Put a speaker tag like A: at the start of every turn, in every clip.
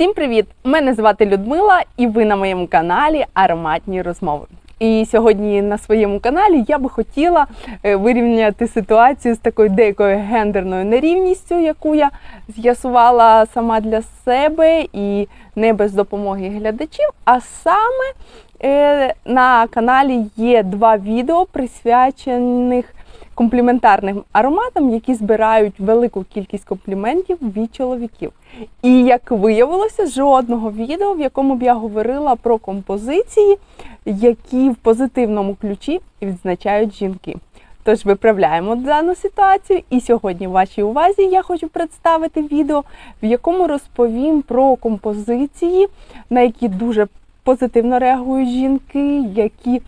A: Всім привіт! Мене звати Людмила, і ви на моєму каналі Ароматні розмови. І сьогодні на своєму каналі я би хотіла е, вирівняти ситуацію з такою деякою гендерною нерівністю, яку я з'ясувала сама для себе і не без допомоги глядачів. А саме е, на каналі є два відео присвячених компліментарним ароматам, які збирають велику кількість компліментів від чоловіків. І як виявилося, жодного відео, в якому б я говорила про композиції, які в позитивному ключі відзначають жінки. Тож виправляємо дану ситуацію. І сьогодні в вашій увазі я хочу представити відео, в якому розповім про композиції, на які дуже позитивно реагують жінки, які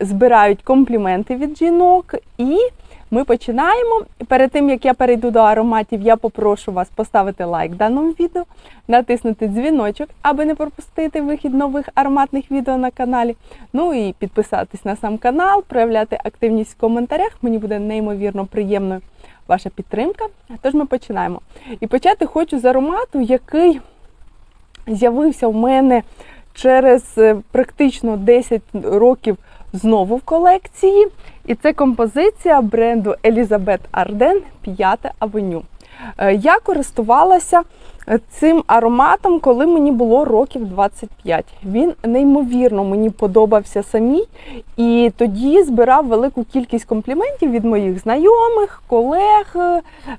A: збирають компліменти від жінок. І ми починаємо. Перед тим як я перейду до ароматів, я попрошу вас поставити лайк даному відео, натиснути дзвіночок, аби не пропустити вихід нових ароматних відео на каналі. Ну і підписатись на сам канал, проявляти активність в коментарях. Мені буде неймовірно приємною ваша підтримка. Тож ми починаємо. І почати хочу з аромату, який з'явився в мене через е, практично 10 років знову в колекції. І це композиція бренду Елізабет Арден П'яте Авеню. Е, Я користувалася е, цим ароматом, коли мені було років 25. Він неймовірно мені подобався самій, і тоді збирав велику кількість компліментів від моїх знайомих, колег,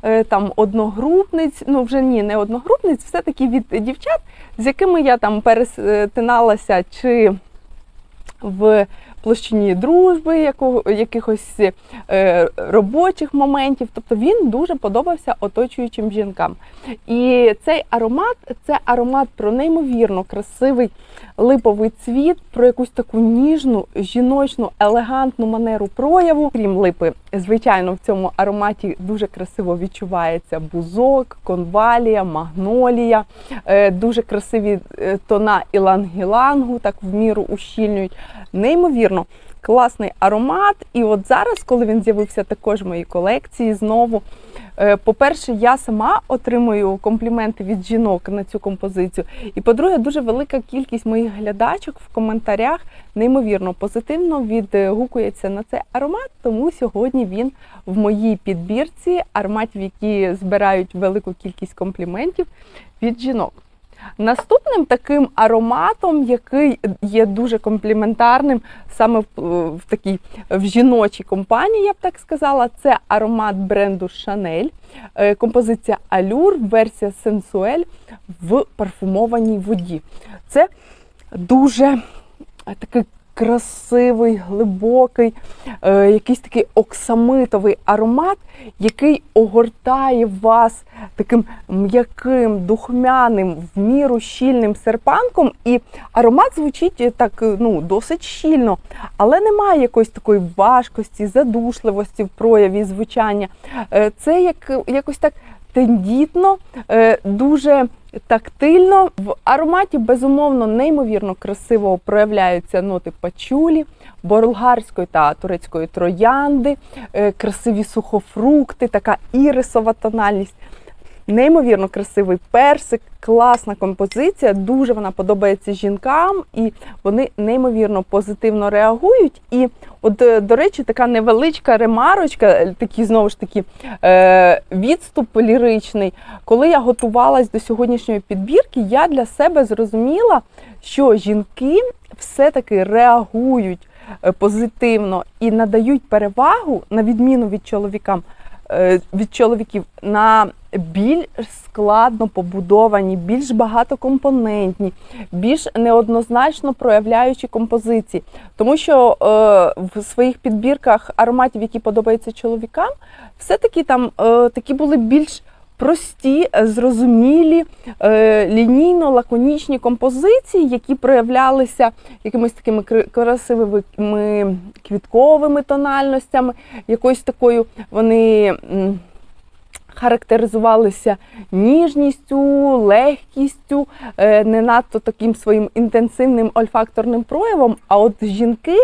A: е, там одногрупниць. Ну вже ні, не одногрупниць, все-таки від дівчат, з якими я там перетиналася чи в площині дружби, якихось е, робочих моментів. Тобто він дуже подобався оточуючим жінкам. І цей аромат це аромат про неймовірно красивий липовий цвіт, про якусь таку ніжну, жіночну, елегантну манеру прояву. Крім липи, звичайно, в цьому ароматі дуже красиво відчувається бузок, конвалія, магнолія, е, дуже красиві е, тона ілангілангу, так в міру ущільнюють. Неймовірно. Класний аромат, і от зараз, коли він з'явився також в моїй колекції, знову, е, по-перше, я сама отримую компліменти від жінок на цю композицію. І по-друге, дуже велика кількість моїх глядачок в коментарях неймовірно позитивно відгукується на цей аромат. Тому сьогодні він в моїй підбірці ароматів, які збирають велику кількість компліментів від жінок. Наступним таким ароматом, який є дуже компліментарним саме в, в такій в жіночій компанії, я б так сказала, це аромат бренду е, композиція Allure, версія Сенсуель в парфумованій воді. Це дуже е, такий красивий, глибокий, е, якийсь такий оксамитовий аромат, який огортає вас таким м'яким, духмяним, в міру щільним серпанком. І аромат звучить е, так е, ну, досить щільно, але немає якоїсь такої важкості, задушливості в прояві звучання. Е, це як, якось так тендітно, е, дуже тактильно. В ароматі безумовно неймовірно красиво проявляються ноти пачулі, болгарської та турецької троянди, е, красиві сухофрукти, така ірисова тональність. Неймовірно красивий персик, класна композиція. Дуже вона подобається жінкам, і вони неймовірно позитивно реагують. І, от, е, до речі, така невеличка ремарочка, е, такий знову ж таки е, відступ ліричний. Коли я готувалась до сьогоднішньої підбірки, я для себе зрозуміла, що жінки все-таки реагують позитивно і надають перевагу на відміну від чоловікам. Від чоловіків на більш складно побудовані, більш багатокомпонентні, більш неоднозначно проявляючі композиції. Тому що е, в своїх підбірках ароматів, які подобаються чоловікам, все-таки там е, такі були більш прості, зрозумілі, е, лінійно-лаконічні композиції, які проявлялися якимись такими красивими квітковими тональностями, якоюсь такою вони. Характеризувалися ніжністю, легкістю, е, не надто таким своїм інтенсивним ольфакторним проявом. А от жінки,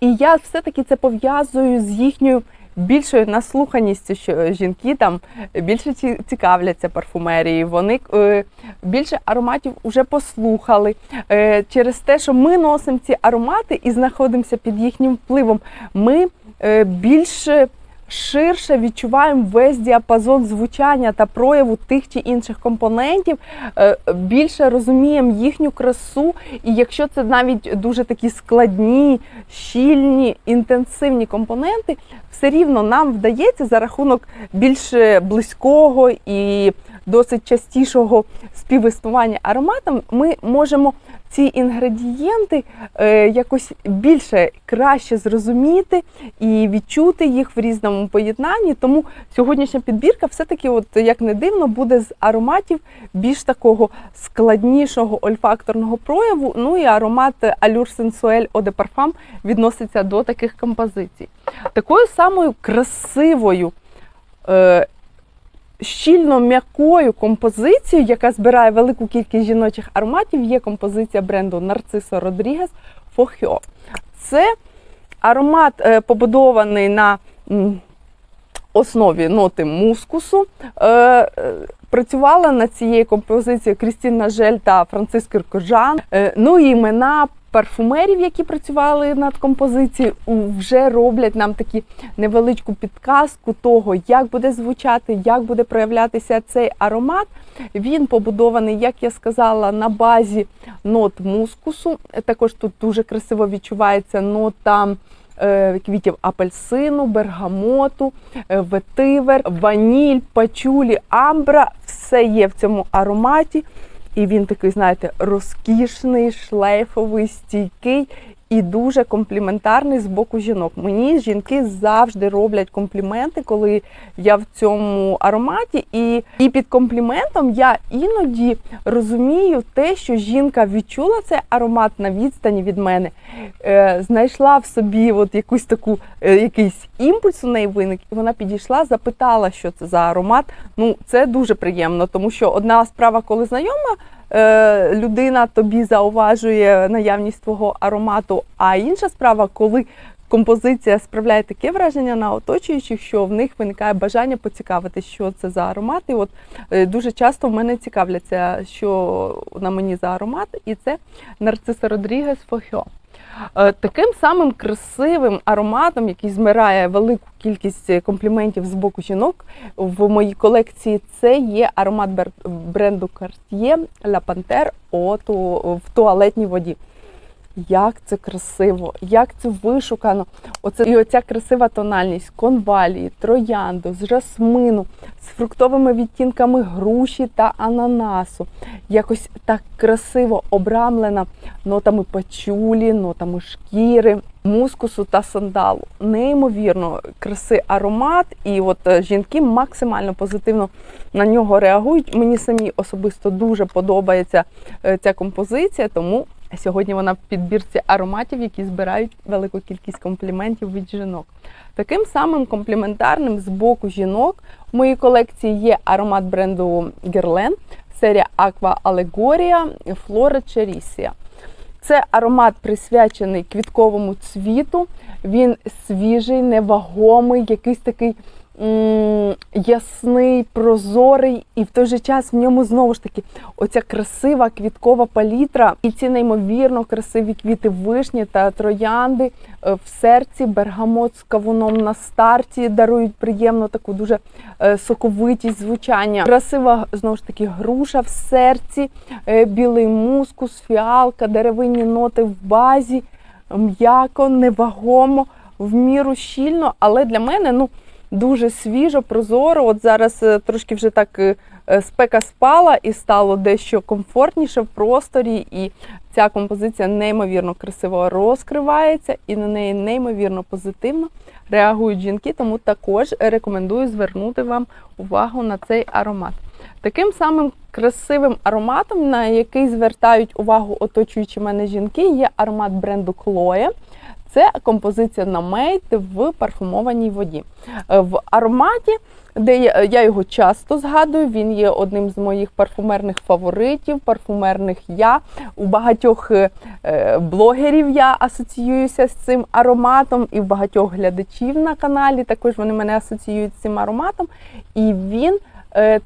A: і я все-таки це пов'язую з їхньою більшою наслуханістю, що жінки там більше цікавляться парфумерією. Вони е, більше ароматів вже послухали. Е, через те, що ми носимо ці аромати і знаходимося під їхнім впливом, ми е, більше. Ширше відчуваємо весь діапазон звучання та прояву тих чи інших компонентів, е, більше розуміємо їхню красу, і якщо це навіть дуже такі складні, щільні, інтенсивні компоненти, все рівно нам вдається за рахунок більш близького і досить частішого співіснування ароматом, ми можемо ці інгредієнти е, якось більше краще зрозуміти і відчути їх в різному поєднанні. Тому сьогоднішня підбірка все-таки, от як не дивно, буде з ароматів більш такого складнішого ольфакторного прояву. Ну і аромат Allure Sensuel Eau de Parfum відноситься до таких композицій. Такою самою красивою. Щільно м'якою композицією, яка збирає велику кількість жіночих ароматів, є композиція бренду Нарцисо Родрігес Фохьо. Це аромат е, побудований на основі ноти мускусу. Е, е, Працювала над цією композицією Крістіна Жель та Франциск Киркожан. Ну і імена парфумерів, які працювали над композицією, вже роблять нам такі невеличку підказку того, як буде звучати, як буде проявлятися цей аромат. Він побудований, як я сказала, на базі нот мускусу. Також тут дуже красиво відчувається нота. е, Квітів апельсину, бергамоту, е, ветивер, ваніль, пачулі, амбра все є в цьому ароматі. І він такий, знаєте, розкішний, шлейфовий, стійкий і дуже компліментарний з боку жінок. Мені жінки завжди роблять компліменти, коли я в цьому ароматі. І, і під компліментом я іноді розумію те, що жінка відчула цей аромат на відстані від мене, е, знайшла в собі от якусь таку, е, якийсь імпульс у неї виник, і вона підійшла, запитала, що це за аромат. Ну, це дуже приємно, тому що одна справа, коли знайома людина тобі зауважує наявність твого аромату, а інша справа, коли композиція справляє таке враження на оточуючих, що в них виникає бажання поцікавити, що це за аромат. І от е, дуже часто в мене цікавляться, що на мені за аромат, і це Нарциса Родрігес Фохьо. Е, Таким самим красивим ароматом, який змирає велику кількість е, компліментів з боку жінок, в моїй колекції це є аромат бренду Cartier La Panthère от в туалетній воді. Як це красиво, як це вишукано. Оце і оця красива тональність конвалії, троянду, з жасмину, з фруктовими відтінками груші та ананасу. Якось так красиво обрамлена нотами пачулі, нотами шкіри, мускусу та сандалу. Неймовірно краси аромат, і от е, жінки максимально позитивно на нього реагують. Мені самі особисто дуже подобається е, ця композиція, тому сьогодні вона в підбірці ароматів, які збирають велику кількість компліментів від жінок. Таким самим компліментарним з боку жінок в моїй колекції є аромат бренду Guerlain, серія Aqua Allegoria Flora Cherisia. Це аромат присвячений квітковому цвіту. Він свіжий, невагомий, якийсь такий ясний, прозорий, і в той же час в ньому знову ж таки оця красива квіткова палітра, і ці неймовірно красиві квіти вишні та троянди е, в серці, бергамот з кавуном на старті дарують приємну таку дуже е, соковитість звучання. Красива знову ж таки груша в серці, е, білий мускус, фіалка, деревинні ноти в базі, м'яко, невагомо, в міру щільно, але для мене ну дуже свіжо, прозоро. От зараз е, трошки вже так е, е, спека спала і стало дещо комфортніше в просторі. І ця композиція неймовірно красиво розкривається, і на неї неймовірно позитивно реагують жінки. Тому також рекомендую звернути вам увагу на цей аромат. Таким самим красивим ароматом, на який звертають увагу оточуючі мене жінки, є аромат бренду Chloe. Це композиція на мейт в парфумованій воді. Е, В ароматі, де я, я його часто згадую, він є одним з моїх парфумерних фаворитів, парфумерних я. У багатьох е, е, блогерів я асоціююся з цим ароматом, і в багатьох глядачів на каналі також вони мене асоціюють з цим ароматом. І він е,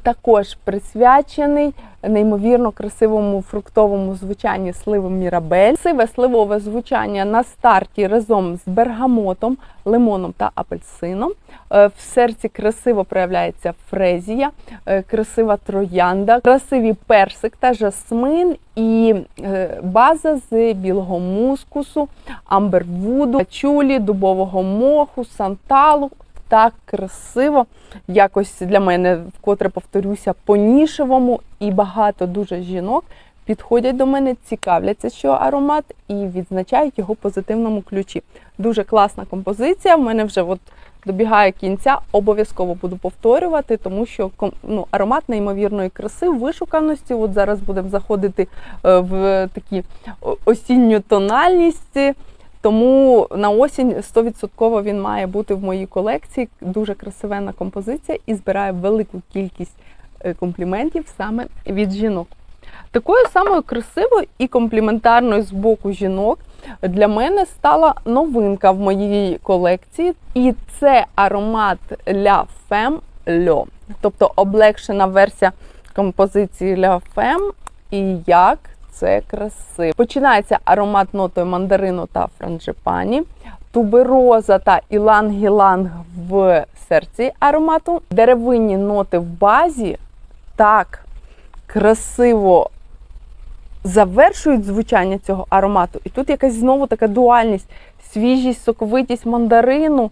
A: також присвячений неймовірно красивому фруктовому звучанні сливи Мірабель. Красиве сливове звучання на старті разом з бергамотом, лимоном та апельсином. Е, В серці красиво проявляється фрезія, е, красива троянда, красиві персик та жасмин і е, база з білого мускусу, амбервуду, чулі, дубового моху, санталу. Так красиво, якось для мене, вкотре повторюся, по-нішевому, і багато дуже жінок підходять до мене, цікавляться, що аромат, і відзначають його позитивному ключі. Дуже класна композиція. В мене вже от добігає кінця. Обов'язково буду повторювати, тому що ну, аромат неймовірної краси, вишуканості. От зараз будемо заходити е, в такі осінню тональність. Тому на осінь 100% він має бути в моїй колекції. Дуже красивенна композиція і збирає велику кількість е, компліментів саме від жінок. Такою самою красивою і компліментарною з боку жінок для мене стала новинка в моїй колекції, і це аромат La Femme Le, тобто облегшена версія композиції La Femme. І як це красиво. Починається аромат нотою мандарину та франжипані, тубероза та іланг-іланг в серці аромату, деревинні ноти в базі так красиво завершують звучання цього аромату. І тут якась знову така дуальність, свіжість, соковитість мандарину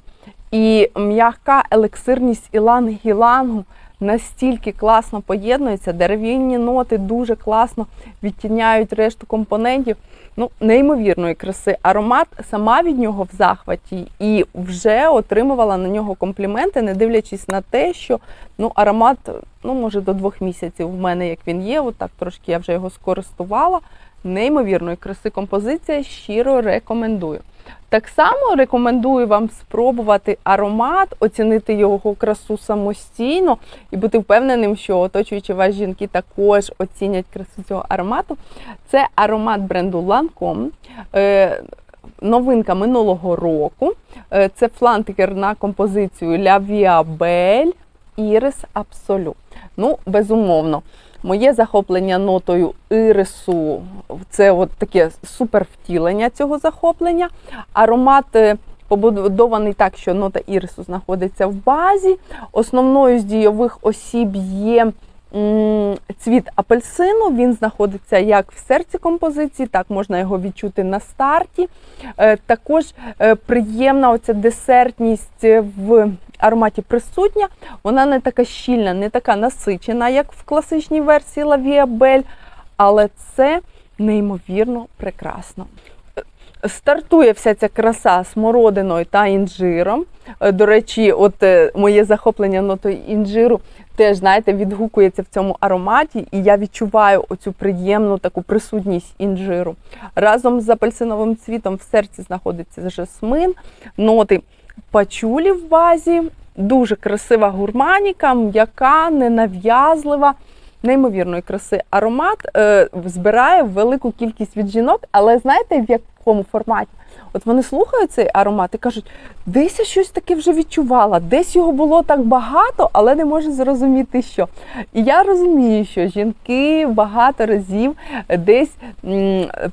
A: і м'яка елексирність іланг-ілангу настільки класно поєднуються. Дерев'яні ноти дуже класно відтіняють решту компонентів. Ну, неймовірної краси аромат, сама від нього в захваті, і вже отримувала на нього компліменти, не дивлячись на те, що ну, аромат, ну, може, до двох місяців в мене, як він є, от так трошки я вже його скористувала. Неймовірної краси композиція, щиро рекомендую. Так само рекомендую вам спробувати аромат, оцінити його красу самостійно і бути впевненим, що оточуючи вас жінки також оцінять красу цього аромату. Це аромат бренду Lancome. Е, Новинка минулого року. Е, Це флантикер на композицію La Via Belle Iris Absolu. Ну, безумовно, моє захоплення нотою ірису це от таке супер втілення цього захоплення. Аромат е, побудований так, що нота ірису знаходиться в базі. Основною з дійових осіб є цвіт апельсину. Він знаходиться як в серці композиції, так можна його відчути на старті. Е, Також е, приємна оця десертність в ароматі присутня. Вона не така щільна, не така насичена, як в класичній версії Belle, але це неймовірно прекрасно. Стартує вся ця краса смородиною та інжиром. Е, До речі, от е, моє захоплення нотою інжиру теж, знаєте, відгукується в цьому ароматі, і я відчуваю оцю приємну таку присутність інжиру. Разом з апельсиновим цвітом в серці знаходиться жасмин, ноти пачулі в базі, дуже красива гурманіка, м'яка, ненав'язлива. Неймовірної краси аромат е, збирає велику кількість від жінок, але знаєте в якому форматі? От вони слухають цей аромат і кажуть, десь я щось таке вже відчувала, десь його було так багато, але не можу зрозуміти, що. І я розумію, що жінки багато разів десь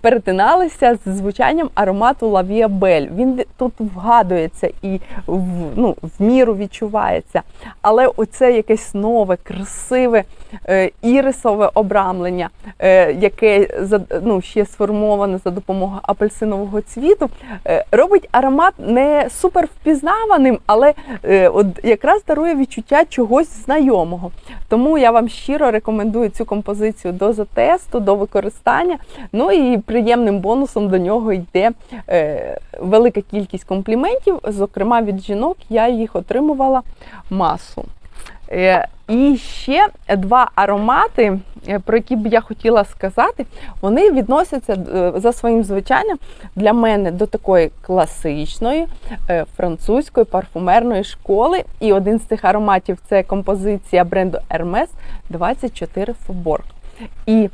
A: перетиналися з звучанням аромату Belle. Він тут вгадується і в, ну, в міру відчувається. Але оце якесь нове, красиве е, ірисове обрамлення, е, яке ну, ще сформоване за допомогою апельсинового цвіту, робить аромат не супер впізнаваним, але е, от якраз дарує відчуття чогось знайомого. Тому я вам щиро рекомендую цю композицію до затесту, до використання. Ну і приємним бонусом до нього йде е, велика кількість компліментів. Зокрема, від жінок я їх отримувала масу. Е, І ще два аромати, е, про які б я хотіла сказати, вони відносяться е, за своїм звичайням для мене до такої класичної французької парфумерної школи. І один з цих ароматів це композиція бренду Hermes 24 Faubourg. І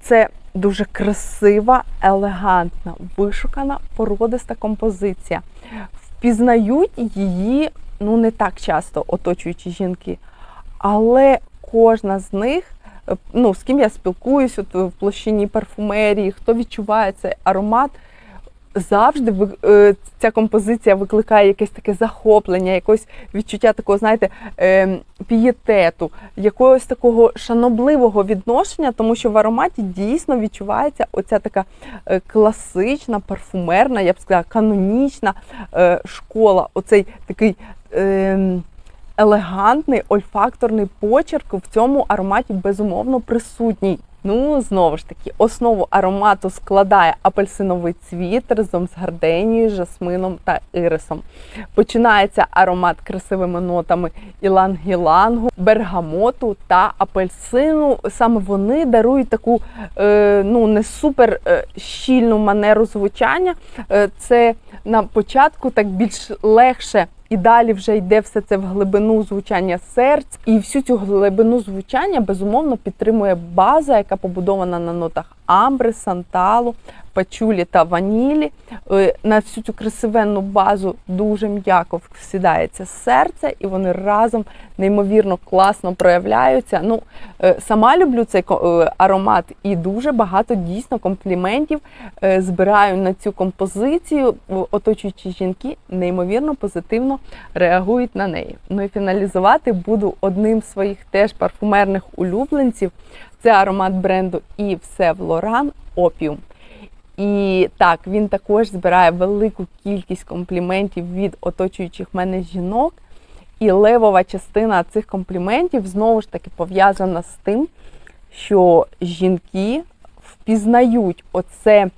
A: це дуже красива, елегантна, вишукана, породиста композиція. Впізнають її ну не так часто оточуючі жінки, але кожна з них, е, ну з ким я спілкуюсь от в площині парфумерії, хто відчуває цей аромат. Завжди е, ця композиція викликає якесь таке захоплення, якось відчуття такого, знаєте, е, пієтету, якогось такого шанобливого відношення, тому що в ароматі дійсно відчувається оця така е, класична, парфумерна, я б сказала, канонічна школа. Оцей такий. Е, Елегантний ольфакторний почерк в цьому ароматі безумовно присутній. Ну, знову ж таки, основу аромату складає апельсиновий цвіт разом з гарденією, жасмином та ірисом. Починається аромат красивими нотами іланг-ілангу, бергамоту та апельсину. Саме вони дарують таку е, ну, не супер е, щільну манеру звучання. Е, це на початку так більш легше. І далі вже йде все це в глибину звучання серць, і всю цю глибину звучання безумовно підтримує база, яка побудована на нотах амбри, санталу, пачулі та ванілі. Е, На всю цю красивенну базу дуже м'яко всідається серце, і вони разом неймовірно класно проявляються. Ну, е, сама люблю цей е, аромат, і дуже багато дійсно компліментів збираю на цю композицію. Оточуючі жінки неймовірно позитивно реагують на неї. Ну і фіналізувати буду одним з своїх теж парфумерних улюбленців. Це аромат бренду Yves Saint Laurent Opium. І так, він також збирає велику кількість компліментів від оточуючих мене жінок. І левова частина цих компліментів знову ж таки пов'язана з тим, що жінки впізнають оце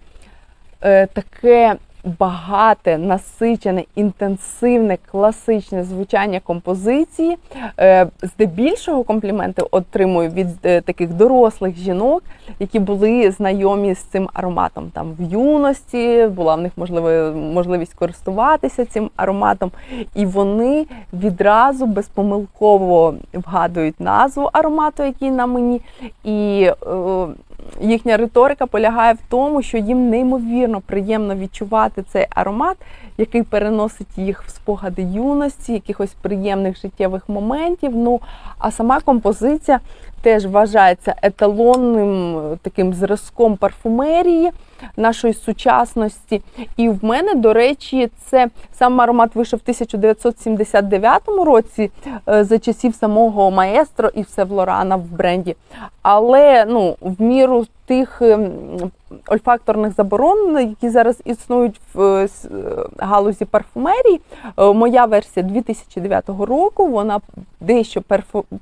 A: е, таке багате, насичене, інтенсивне, класичне звучання композиції. Е, здебільшого компліменти отримую від е, таких дорослих жінок, які були знайомі з цим ароматом там в юності, була в них можливо можливість користуватися цим ароматом, і вони відразу безпомилково вгадують назву аромату, який на мені. І е, їхня риторика полягає в тому, що їм неймовірно приємно відчувати цей аромат, який переносить їх в спогади юності, якихось приємних життєвих моментів. Ну а сама композиція теж вважається еталонним е, таким зразком парфумерії нашої сучасності. І в мене, до речі, це сам аромат вийшов в 1979 році е, за часів самого маестро і Севлорана в бренді. Але ну, в міру тих ем, ольфакторних заборон, які зараз існують в е, галузі парфумерії, моя версія 2009 року, вона дещо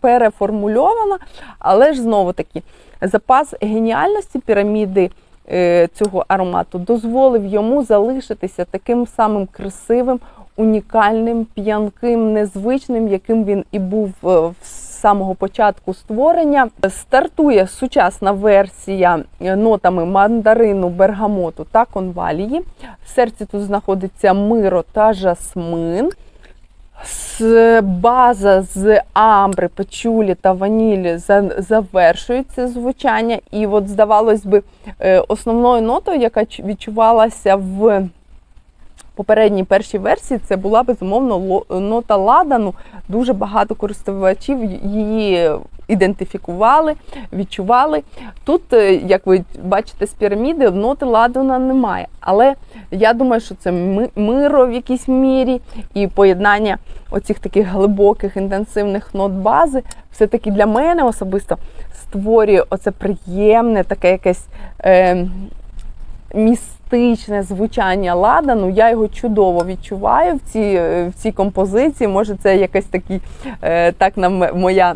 A: переформульована, але ж знову таки запас геніальності піраміди е, цього аромату дозволив йому залишитися таким самим красивим, унікальним, п'янким, незвичним, яким він і був е, з самого початку створення. Стартує сучасна версія е, нотами мандарину, бергамоту та конвалії. В серці тут знаходиться миро та жасмин. З база з амбри, печулі та ванілі завершується звучання. І от, здавалось би, е, основною нотою, яка відчувалася в попередній першій версії, це була безумовно нота ладану. Дуже багато користувачів її ідентифікували, відчували. Тут, е, як ви бачите, з піраміди ноти ладана немає. Але я думаю, що це миро в якійсь мірі і поєднання оцих таких глибоких інтенсивних нот бази, все-таки для мене особисто створює оце приємне, таке якесь е, містичне звучання ладану. Я його чудово відчуваю в цій, е, в цій композиції. Може, це якась такі, е, так нам моя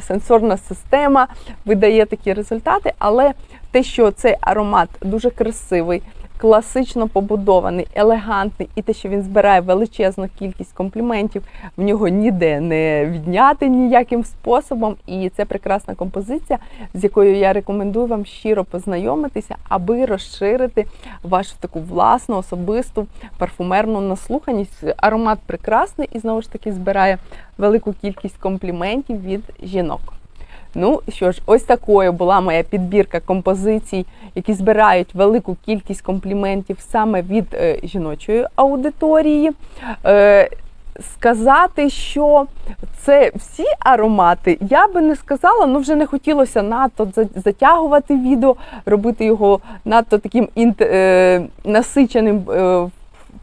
A: сенсорна система видає такі результати, але те, що цей аромат дуже красивий, класично побудований, елегантний, і те, що він збирає величезну кількість компліментів, в нього ніде не відняти ніяким способом. І це прекрасна композиція, з якою я рекомендую вам щиро познайомитися, аби розширити вашу таку власну особисту парфумерну наслуханість. Аромат прекрасний і знову ж таки збирає велику кількість компліментів від жінок. Ну що ж, ось такою була моя підбірка композицій, які збирають велику кількість компліментів саме від е, жіночої аудиторії. Е, сказати, що це всі аромати, я би не сказала, ну вже не хотілося надто затягувати відео, робити його надто таким інт, е, насиченим е,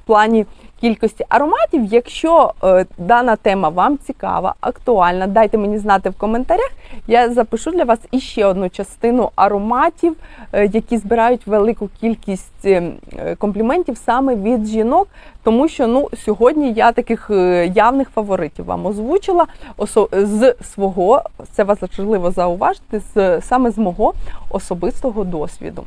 A: в плані кількості ароматів. Якщо е, дана тема вам цікава, актуальна, дайте мені знати в коментарях. Я запишу для вас іще одну частину ароматів, е, які збирають велику кількість е, е, компліментів саме від жінок. Тому що ну сьогодні я таких е, явних фаворитів вам озвучила осо- з свого, це важливо зауважити, з саме з мого особистого досвіду.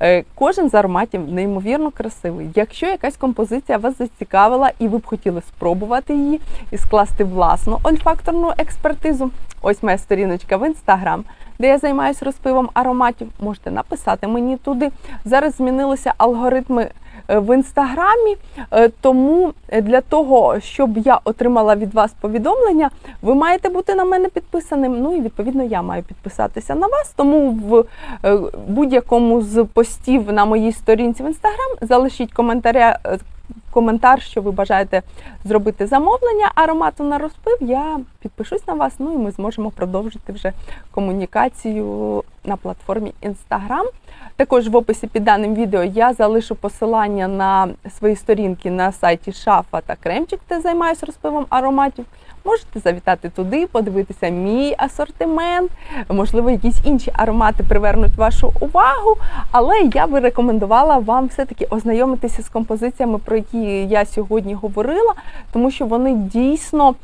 A: Е, Кожен з ароматів неймовірно красивий. Якщо якась композиція вас зацікавила і ви б хотіли спробувати її і скласти власну ольфакторну експертизу, ось моя сторіночка в інстаграм, де я займаюся розпивом ароматів. Можете написати мені туди. Зараз змінилися алгоритми в інстаграмі, е, тому для того, щоб я отримала від вас повідомлення, ви маєте бути на мене підписаним. Ну і відповідно я маю підписатися на вас. Тому в е, будь-якому з постів на моїй сторінці в інстаграм залишіть коментаря. Коментар, що ви бажаєте зробити замовлення аромату на розпив, я підпишусь на вас. Ну і ми зможемо продовжити вже комунікацію на платформі Instagram. Також в описі під даним відео я залишу посилання на свої сторінки на сайті Шафа та Кремчик, де займаюся розпивом ароматів. Можете завітати туди, подивитися мій асортимент, можливо, якісь інші аромати привернуть вашу увагу. Але я би рекомендувала вам все-таки ознайомитися з композиціями, про які я сьогодні говорила, тому що вони дійсно.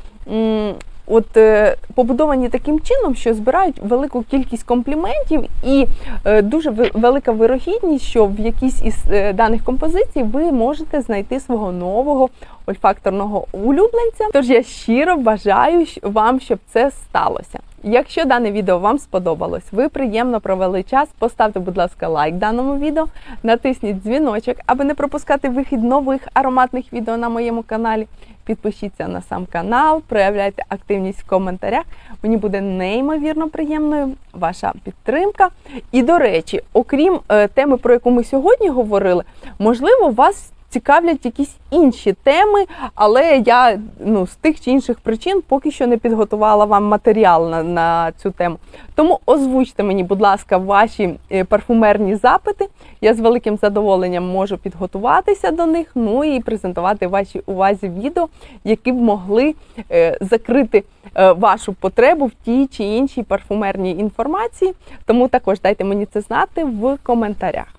A: От е, побудовані таким чином, що збирають велику кількість компліментів, і е, дуже велика вирогідність, що в якійсь із е, даних композицій ви можете знайти свого нового ольфакторного улюбленця. Тож я щиро бажаю вам, щоб це сталося. Якщо дане відео вам сподобалось, ви приємно провели час, поставте, будь ласка, лайк даному відео, натисніть дзвіночок, аби не пропускати вихід нових ароматних відео на моєму каналі. Підпишіться на сам канал, проявляйте активність в коментарях. Мені буде неймовірно приємною ваша підтримка. І до речі, окрім е, теми, про яку ми сьогодні говорили, можливо, вас цікавлять якісь інші теми, але я ну, з тих чи інших причин поки що не підготувала вам матеріал на, на цю тему. Тому озвучте мені, будь ласка, ваші е, парфумерні запити. Я з великим задоволенням можу підготуватися до них, ну і презентувати вашій увазі відео, які б могли е, закрити е, вашу потребу в тій чи іншій парфумерній інформації. Тому також дайте мені це знати в коментарях.